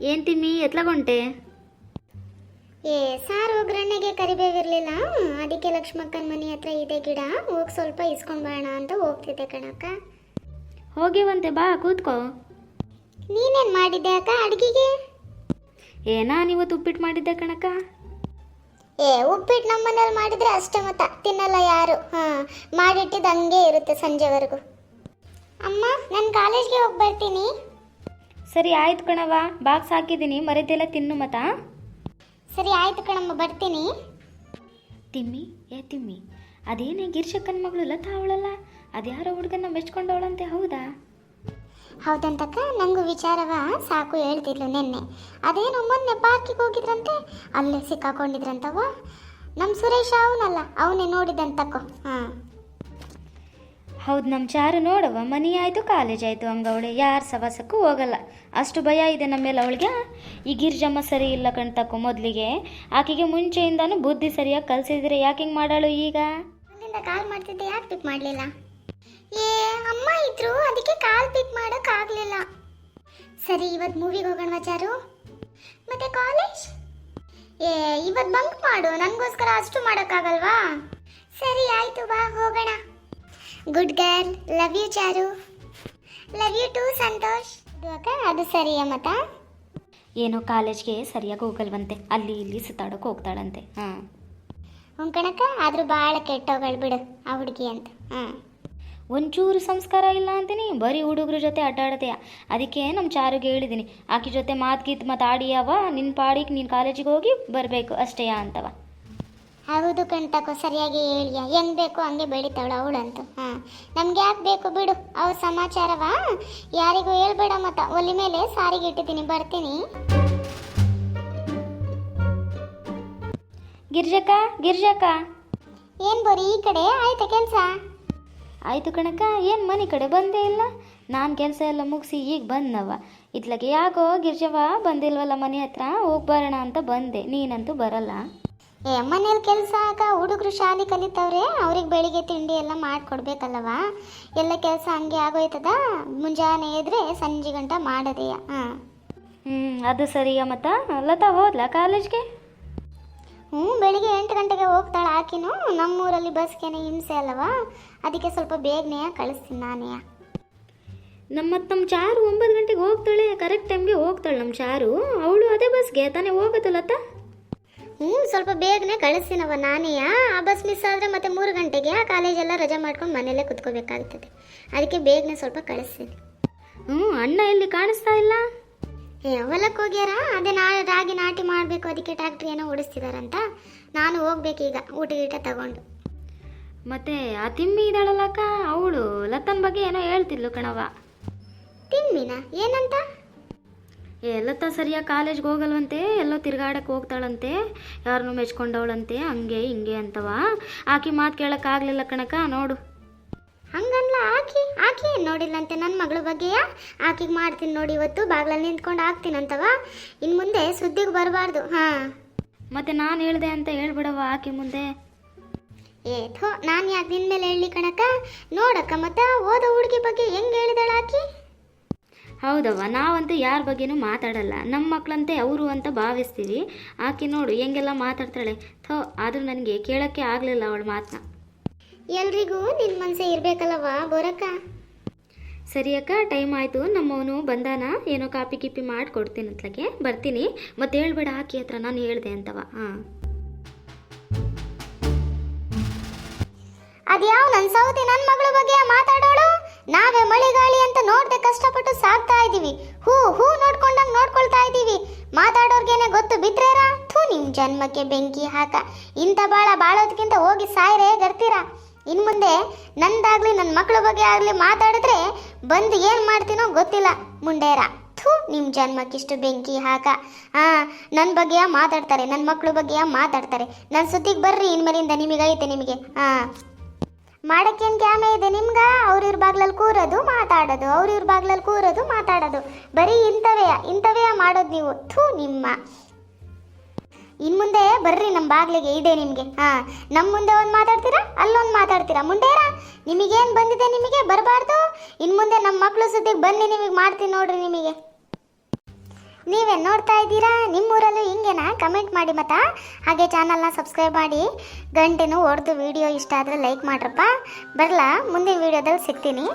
ಏನು ತಿಮ್ಮಿ ಎತ್ಲಗೊಂಟೆ ಏ ಸಾರು ಒಗ್ಗರಣೆಗೆ ಕರಿಬೇವಿರ್ಲಿಲ್ಲ. ಅದಕ್ಕೆ ಲಕ್ಷ್ಮಕ್ಕನ ಮನೆ ಹತ್ರ ಇದೆ ಗಿಡ. ಹೋಗಿ ಸ್ವಲ್ಪ ಇಸ್ಕೊಂಡ್ ಬರೋಣ ಅಂತ ಹೋಗ್ತಿದ್ದೆ ಕಣಕ್ಕ. ಹೋಗಿವಂತೆ ಬಾ ಕೂತ್ಕೋ. ನೀನೇನ್ ಮಾಡಿದ್ದೆ ಅಕ್ಕ ಅಡುಗೆಗೆ? ಏ ನೀವತ್ತು ಇವತ್ತು ಉಪ್ಪಿಟ್ಟು ಮಾಡಿದ್ದೆ ಕಣಕ್ಕ. ಏ ಉಪ್ಪಿಟ್ಟು ನಮ್ಮ ಮನೇಲಿ ಮಾಡಿದ್ರೆ ಅಷ್ಟೇ ಮತ್ತ. ತಿನ್ನಲ್ಲ ಯಾರು. ಹಾ ಮಾಡಿಟ್ಟಿದ್ದು ಹಂಗೆ ಇರುತ್ತೆ ಸಂಜೆವರೆಗೂ. ಅಮ್ಮ ನಾನು ಕಾಲೇಜ್ಗೆ ಹೋಗಿ ಬರ್ತೀನಿ. ಸರಿ ಆಯ್ತು ಕಣವ ಬಾಕ್ಸ್ ಹಾಕಿದ್ದೀನಿ ಮರಿದೆಲ್ಲ ತಿನ್ನು ಮತ ಸರಿ ಆಯ್ತು ಕಣಮ್ಮ ಬರ್ತೀನಿ. ತಿಮ್ಮಿ ಏ ತಿಮ್ಮಿ ಅದೇನೇ ಗಿರ್ಶಕ್ಕನ ಮಗಳು ಲತಾ ಅವಳಲ್ಲ? ಅದ್ಯಾರೋ ಹುಡುಗನ ಮೆಚ್ಕೊಂಡವಳಂತೆ ಹೌದಾ? ಹೌದಂತಕ್ಕ ನಂಗು ವಿಚಾರವ ಸಾಕು ಹೇಳ್ತಿದ್ಲು ನಿನ್ನೆ. ಅದೇನು ಮೊನ್ನೆ ಪಾರ್ಕಿಗೆ ಹೋಗಿದ್ರಂತೆ ಅಲ್ಲೇ ಸಿಕ್ಕಾಕೊಂಡಿದ್ರಂತವ ನಮ್ಮ ಸುರೇಶ ಅವನಲ್ಲ ಅವನೇ ನೋಡಿದಂತಕ್ಕೋ ಹಾಂ. ಹೌದು ನಮ್ಮ ಚಾರು ನೋಡವ ಮನಿ ಆಯಿತು, ಕಾಲೇಜ್ ಆಯಿತು ಹಂಗವಳೆ ಯಾರ ಸವಾಸಕ್ಕೂ ಹೋಗಲ್ಲ. ಅಷ್ಟು ಭಯ ಇದೆ ನಮ್ಮ ಮೇಲೆ ಅವಳಿಗೆ. ಈ ಗಿರ್ಜಮ್ಮ ಸರಿ ಇಲ್ಲ ಕಣ್ತಕ್ಕು ಮೊದಲಿಗೆ. ಆಕೆಗೆ ಮುಂಚೆಯಿಂದಾನು ಬುದ್ಧಿ ಸರಿಯಾಗಿ ಕಲಿಸಿದ್ರೆ ಯಾಕೆ ಹಿಂಗೆ ಮಾಡಾಳು ಈಗ? ಅಲ್ಲಿಂದ ಕಾಲ್ ಮಾಡ್ತಿದ್ದೆ ಯಾಕೆ ಪಿಕ್ ಮಾಡಲಿಲ್ಲ? ಏ, ಅಮ್ಮ ಇದ್ರು, ಅದಕ್ಕೆ ಕಾಲ್ ಪಿಕ್ ಮಾಡಕ್ ಸರಿ ಇವತ್ತು ಮೂವಿಗೆ ಹೋಗೋಣ ಚಾರು. ಮತ್ತೆ ಕಾಲೇಜ್ ಏ ಇವತ್ತು ಬಂಕ್ ಮಾಡು, ನನಗೋಸ್ಕರ ಅಷ್ಟು ಮಾಡೋಕ್ಕಾಗಲ್ವಾ? ಸರಿ, ಆಯ್ತು, ಬಾ, ಹೋಗೋಣ. Good girl love you Charu love you too Santosh ಅಕ್ಕ ಅದು ಸರಿಯ ಮತ ಏನೋ ಕಾಲೇಜ್ಗೆ ಸರಿಯಾಗಿ ಹೋಗಲ್ವಂತೆ. ಅಲ್ಲಿ ಇಲ್ಲಿ ಸುತ್ತಾಡೋಕೆ ಹೋಗ್ತಾಳಂತೆ. ಹಾಂ. ಹ್ಞೂ ಕಣಕ್ಕ ಆದರೂ ಭಾಳ ಕೆಟ್ಟೋಗಳು ಬಿಡು ಆ ಹುಡುಗಿ ಅಂತ. ಹಾಂ. ಒಂಚೂರು ಸಂಸ್ಕಾರ ಇಲ್ಲ ಅಂತೀನಿ ಬರೀ ಹುಡುಗರ ಜೊತೆ ಆಟಾಡತೆಯ ಅದಕ್ಕೆ ನಮ್ಮ ಚಾರುಗೆ ಹೇಳಿದ್ದೀನಿ ಆಕೆ ಜೊತೆ ಮಾತು ಗೀತ್ ಮಾತಾಡಿಯವ ನಿನ್ನ ಪಾಡಿಗೆ ನೀನು ಕಾಲೇಜಿಗೆ ಹೋಗಿ ಬರಬೇಕು ಅಷ್ಟೇಯಾ ಅಂತವ. ಹೌದು ಕಣ್ತಕೋ ಸರಿಯಾಗಿ ಹೇಳಿಯ? ಹೆಂಗ್ ಬೇಕು ಹಂಗೆ ಬೆಳಿತಾವಳು ಅವಳಂತು. ಹಾಂ ನಮ್ಗೆ ಯಾಕೆ ಬೇಕು ಬಿಡು ಅವ್ರ ಸಮಾಚಾರವಾ? ಯಾರಿಗೂ ಹೇಳ್ಬೇಡ ಮತ್ತ ಒಲಿ ಮೇಲೆ ಸಾರಿಗೆ ಇಟ್ಟಿದ್ದೀನಿ ಬರ್ತೀನಿ. ಗಿರ್ಜಕ್ಕ ಗಿರ್ಜಕ್ಕ ಏನು ಬರೀ ಈ ಕಡೆ? ಆಯ್ತ ಕೆಲಸ? ಆಯಿತು ಕಣಕ್ಕ ಏನು ಮನೆ ಕಡೆ ಬಂದೇ ಇಲ್ಲ? ನಾನು ಕೆಲಸ ಎಲ್ಲ ಮುಗಿಸಿ ಈಗ ಬಂದವ. ಇತ್ಲಾಗೆ ಯಾಕೋ ಗಿರ್ಜವ್ವ ಬಂದಿಲ್ವಲ್ಲ ಮನೆ ಹತ್ರ ಹೋಗಿ ಬರೋಣ ಅಂತ ಬಂದೆ ನೀನಂತೂ ಬರಲ್ಲ. ಏ ಮನೇಲಿ ಕೆಲಸ ಆಗ ಹುಡುಗರು ಶಾಲೆ ಕಲಿತವ್ರೆ ಅವ್ರಿಗೆ ಬೆಳಿಗ್ಗೆ ತಿಂಡಿ ಎಲ್ಲ ಮಾಡಿಕೊಡ್ಬೇಕಲ್ಲವ? ಎಲ್ಲ ಕೆಲಸ ಹಂಗೆ ಆಗೋಯ್ತದ? ಮುಂಜಾನೆ ಎದ್ರೆ ಸಂಜೆ ಗಂಟ ಮಾಡೋದೆಯ? ಹಾಂ. ಹ್ಞೂ ಅದು ಸರಿಯ ಮತ್ತ ಲತಾ ಹೋದ್ಲಾ ಕಾಲೇಜ್ಗೆ? ಹ್ಞೂ ಬೆಳಿಗ್ಗೆ ಎಂಟು ಗಂಟೆಗೆ ಹೋಗ್ತಾಳೆ ಆಕಿನೂ. ನಮ್ಮೂರಲ್ಲಿ ಬಸ್ಗೇನೆ ಹಿಂಸೆ ಅಲ್ಲವ? ಅದಕ್ಕೆ ಸ್ವಲ್ಪ ಬೇಗನೆ ಕಳಿಸ್ತೀನಿ ನಾನೇ ನಮ್ಮ ತಮ್ಮ ನಮ್ಮ ಚಾರು ಒಂಬತ್ತು ಗಂಟೆಗೆ ಹೋಗ್ತಾಳೆ. ಕರೆಕ್ಟ್ ಟೈಮ್ಗೆ ಹೋಗ್ತಾಳೆ ನಮ್ಮ ಚಾರು. ಅವಳು ಅದೇ ಬಸ್ಗೆ ತಾನೇ ಹೋಗೋದು ಲತಾ? ಹ್ಞೂ ಸ್ವಲ್ಪ ಬೇಗನೆ ಕಳಿಸ್ತೀನವ ನಾನೇ ಆ ಬಸ್ ಮಿಸ್ ಆದರೆ ಮತ್ತೆ ಮೂರು ಗಂಟೆಗೆ ಆ ಕಾಲೇಜೆಲ್ಲ ರಜೆ ಮಾಡ್ಕೊಂಡು ಮನೆಯಲ್ಲೇ ಕುತ್ಕೋಬೇಕಾಗ್ತದೆ. ಅದಕ್ಕೆ ಬೇಗನೆ ಸ್ವಲ್ಪ ಕಳಿಸ್ತೀನಿ ಹ್ಞೂ ಅಣ್ಣ ಇಲ್ಲಿ ಕಾಣಿಸ್ತಾ ಇಲ್ಲ? ಏ ಹೊಲಕ್ಕೆ ಹೋಗ್ಯಾರ? ಅದೇ ನಾಳೆ ರಾಗಿ ನಾಟಿ ಮಾಡಬೇಕು ಅದಕ್ಕೆ ಟ್ಯಾಕ್ಟ್ರಿ ಏನೋ ಓಡಿಸ್ತಿದಾರಂತ. ನಾನು ಹೋಗ್ಬೇಕೀಗ ಊಟ ಗೀಟ ತಗೊಂಡು. ಮತ್ತೆ ಆ ತಿಮ್ಮಿ ಇದ್ದಾಳಲ್ಲಕ್ಕ ಅವಳು ಲತನ್ ಬಗ್ಗೆ ಏನೋ ಹೇಳ್ತಿದ್ಲು ಕಣವ ತಿಮ್ಮಿನ? ಏನಂತ? ಏ ಲತಾ ಸರಿಯಾಗಿ ಕಾಲೇಜ್ಗೆ ಹೋಗಲ್ವಂತೆ? ಎಲ್ಲೋ ತಿರ್ಗಾಡಕ್ಕೆ ಹೋಗ್ತಾಳಂತೆ? ಯಾರನ್ನೂ ಮೆಚ್ಕೊಂಡವಳಂತೆ? ಹಂಗೆ ಹಿಂಗೆ ಅಂತವ? ಆಕಿ ಮಾತು ಕೇಳೋಕ್ಕಾಗಲಿಲ್ಲ ಕಣಕ ನೋಡು. ಹಂಗನ್ಲ ಆಕಿ ಆಕಿ ಏನು ನೋಡಿಲ್ಲಂತೆ ನನ್ನ ಮಗಳ ಬಗ್ಗೆಯ? ಆಕಿಗೆ ಮಾಡ್ತೀನಿ ನೋಡಿ ಇವತ್ತು ಬಾಗ್ಲಲ್ಲಿ ನಿಂತ್ಕೊಂಡು ಹಾಕ್ತೀನಂತವ? ಇನ್ನು ಮುಂದೆ ಸುದ್ದಿಗೆ ಬರಬಾರ್ದು ಹಾಂ. ಮತ್ತೆ ನಾನು ಹೇಳಿದೆ ಅಂತ ಹೇಳ್ಬಿಡವ ಆಕಿ ಮುಂದೆ. ಏಥೋ ಥೋ ನಾನು ಯಾಕೆ ನಿನ್ನ ಮೇಲೆ ಹೇಳಿ ಕಣಕ್ಕ ನೋಡಕ್ಕ ಮತ್ತೆ ಓದೋ ಹುಡುಗಿ ಬಗ್ಗೆ ಹೆಂಗೆ ಹೇಳಿದಾಳ ಆಕಿ? ಹೌದವ್ವ ನಾವಂತೂ ಯಾರ ಬಗ್ಗೆನೂ ಮಾತಾಡಲ್ಲ. ನಮ್ಮ ಮಕ್ಕಳಂತೆ ಅವರು ಅಂತ ಭಾವಿಸ್ತೀವಿ. ಆಕೆ ನೋಡು ಹೆಂಗೆಲ್ಲ ಮಾತಾಡ್ತಾಳೆ. ಥೋ ಆದರೂ ನನಗೆ ಕೇಳೋಕ್ಕೆ ಆಗಲಿಲ್ಲ ಅವಳ ಮಾತನ್ನ ಎಲ್ರಿಗೂ ನಿನ್ನ ಮನಸ್ಸೇ ಇರಬೇಕಲ್ಲವ ಬೋರಕ್ಕ? ಸರಿ ಅಕ್ಕ ಟೈಮ್ ಆಯಿತು. ನಮ್ಮವನು ಬಂದಾನ. ಏನೋ ಕಾಪಿ ಕಿಪಿ ಮಾಡಿಕೊಡ್ತೀನಿ ಅತ್ಲಗೆ. ಬರ್ತೀನಿ. ಮತ್ತೆ ಹೇಳ್ಬೇಡ ಆಕೆ ಹತ್ರ ನಾನು ಹೇಳಿದೆ ಅಂತವ. ಹಾಂ. ಅದ್ಯಾವ ನನ್ನ ಸೌತಿ ನನ್ನ ಮಗಳ ಬಗ್ಗೆ ಮಾತಾಡೋಳು? ನಾವೇ ಮಳೆಗಾಳಿ ಅಂತ ನೋಡ್ದೆ ಕಷ್ಟಪಟ್ಟು ಸಾಕ್ತಾ ಇದೀವಿ ಹೂ ಹೂ ನೋಡ್ಕೊಂಡಂಗೆ ನೋಡ್ಕೊಳ್ತಾ ಇದೀವಿ ಮಾತಾಡೋರ್ಗೇನೆ ಗೊತ್ತು ಬಿದ್ರೇರಾ ಥೂ ನಿಮ್ಮ ಜನ್ಮಕ್ಕೆ ಬೆಂಕಿ ಹಾಕ. ಇಂಥ ಬಾಳ ಬಾಳೋದಕ್ಕಿಂತ ಹೋಗಿ ಸಾಯ್ರೆ, ಗರ್ತೀರಾ? ಇನ್ನು ಮುಂದೆ ನಂದಾಗ್ಲಿ ನನ್ನ ಮಕ್ಕಳ ಬಗ್ಗೆ ಆಗ್ಲಿ ಮಾತಾಡಿದ್ರೆ ಬಂದು ಏನು ಮಾಡ್ತೀನೋ ಗೊತ್ತಿಲ್ಲ. ಮುಂಡೇರ? ಥೂ, ನಿಮ್ ಜನ್ಮಕ್ಕಿಷ್ಟು ಬೆಂಕಿ ಹಾಕ. ಹಾಂ ನನ್ನ ಬಗ್ಗೆಯ ಮಾತಾಡ್ತಾರೆ ನನ್ನ ಮಕ್ಕಳ ಬಗ್ಗೆಯ ಮಾತಾಡ್ತಾರೆ. ನನ್ನ ಸುದ್ದಿಗೆ ಬರ್ರಿ, ಇನ್ಮೇಲಿಂದ ನಿಮಗೈತೆ ನಿಮಗೆ. ಹಾ ಮಾಡಕ್ಕೇನ್ ಕ್ಯಾಮೆ ಇದೆ ನಿಮ್ಗ? ಅವ್ರ ಇವ್ರ ಬಾಗ್ಲಲ್ಲಿ ಕೂರೋದು, ಮಾತಾಡೋದು. ಅವ್ರ ಇವ್ರ ಬಾಗ್ಲಲ್ಲಿ ಕೂರೋದು, ಮಾತಾಡೋದು. ಬರೀ ಇಂಥವೇ ಇಂಥವೇ ಮಾಡೋದು ನೀವು. ಥೂ, ನಿಮ್ಮ. ಇನ್ ಮುಂದೆ ಬರ್ರಿ ನಮ್ಮ ಬಾಗ್ಲಿಗೆ ಇದೆ ನಿಮಗೆ. ಹಾ ನಮ್ಮ ಮುಂದೆ ಒಂದು ಮಾತಾಡ್ತೀರಾ? ಅಲ್ಲೊಂದು ಮಾತಾಡ್ತೀರಾ? ಮುಂಡೇರ? ನಿಮಗೇನು ಬಂದಿದೆ ನಿಮಗೆ? ಬರಬಾರ್ದು? ಇನ್ ಮುಂದೆ ನಮ್ಮ ಮಕ್ಕಳು ಸುದ್ದಿಗೆ ಬನ್ನಿ, ನಿಮಗೆ ಮಾಡ್ತೀನಿ ನೋಡ್ರಿ ನಿಮಗೆ. ನೀವೇ ನೋಡ್ತಾ ಇದ್ದೀರಾ? ನಿಮ್ಮೂರಲ್ಲೂ ಹಿಂಗೆನಾ? ಕಮೆಂಟ್ ಮಾಡಿ ಮತ್ತ? ಹಾಗೆ ಚಾನಲ್ನ ಸಬ್ಸ್ಕ್ರೈಬ್ ಮಾಡಿ. ಗಂಟೆನೂ ಹೊಡೆದು ವಿಡಿಯೋ ಇಷ್ಟ ಆದರೆ ಲೈಕ್ ಮಾಡ್ರಪ್ಪ. ಬರಲಾ? ಮುಂದಿನ ವಿಡಿಯೋದಲ್ಲಿ ಸಿಗ್ತೀನಿ.